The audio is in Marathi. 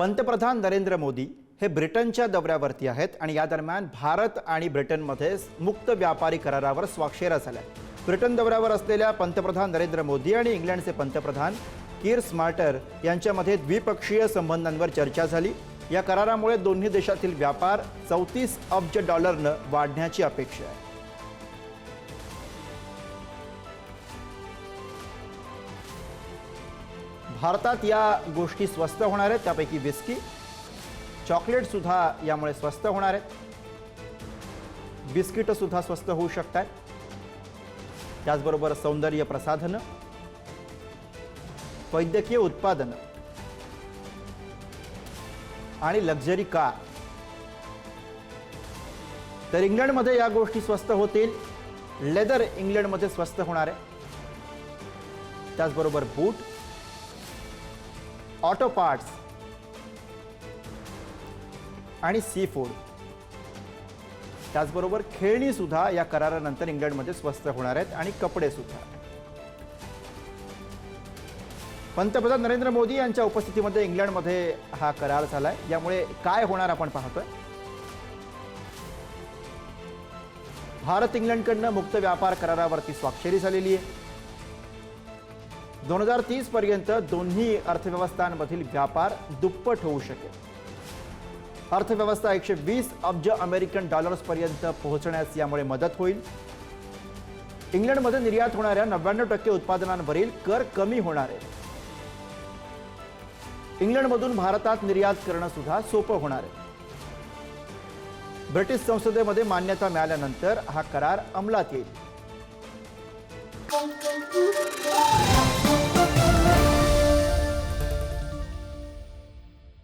पंतप्रधान नरेंद्र मोदी हे ब्रिटनच्या दौऱ्यावरती आहेत आणि या दरम्यान भारत आणि ब्रिटनमध्ये मुक्त व्यापारी करारावर स्वाक्षऱ्या झाल्या. ब्रिटन दौऱ्यावर असलेल्या पंतप्रधान नरेंद्र मोदी आणि इंग्लंडचे पंतप्रधान कीर स्मार्टर यांच्यामध्ये द्विपक्षीय संबंधांवर चर्चा झाली. या करारामुळे दोन्ही देशातील व्यापार चौतीस अब्ज डॉलरनं वाढण्याची अपेक्षा आहे. भारतात या गोष्टी स्वस्त होणार आहेत त्यापैकी बिस्की चॉकलेटसुद्धा यामुळे स्वस्त होणार आहेत. बिस्किटंसुद्धा स्वस्त होऊ शकतात. त्याचबरोबर सौंदर्य प्रसाधनं वैद्यकीय उत्पादनं आणि लक्झरी कार तर इंग्लंडमध्ये या गोष्टी स्वस्त होतील. लेदर इंग्लंडमध्ये स्वस्त होणार आहे. त्याचबरोबर बूट ऑटो पार्ट्स आणि सी फूड. त्याचबरोबर खेळणी सुद्धा या करारानंतर इंग्लंडमध्ये स्वस्त होणार आहेत आणि कपडे सुद्धा. पंतप्रधान नरेंद्र मोदी यांच्या उपस्थितीमध्ये इंग्लंडमध्ये हा करार झालाय. यामुळे काय होणार आपण पाहतोय. भारत इंग्लंडकडनं मुक्त व्यापार करारावरती स्वाक्षरी झालेली आहे. दोन हजार तीस पर्यंत दोन्ही अर्थव्यवस्थांमधील व्यापार दुप्पट होऊ शकेल. अर्थव्यवस्था एकशे वीस अब्ज अमेरिकन डॉलर्स पर्यंत पोहोचण्यास यामुळे मदत होईल. इंग्लंडमध्ये निर्यात होणाऱ्या नव्याण्णव टक्के उत्पादनांवरील कर कमी होणार आहे इंग्लंडमधून भारतात निर्यात करणं सुद्धा सोपं होणार आहे. ब्रिटिश संसदेमध्ये मान्यता मिळाल्यानंतर हा करार अंमलात येईल.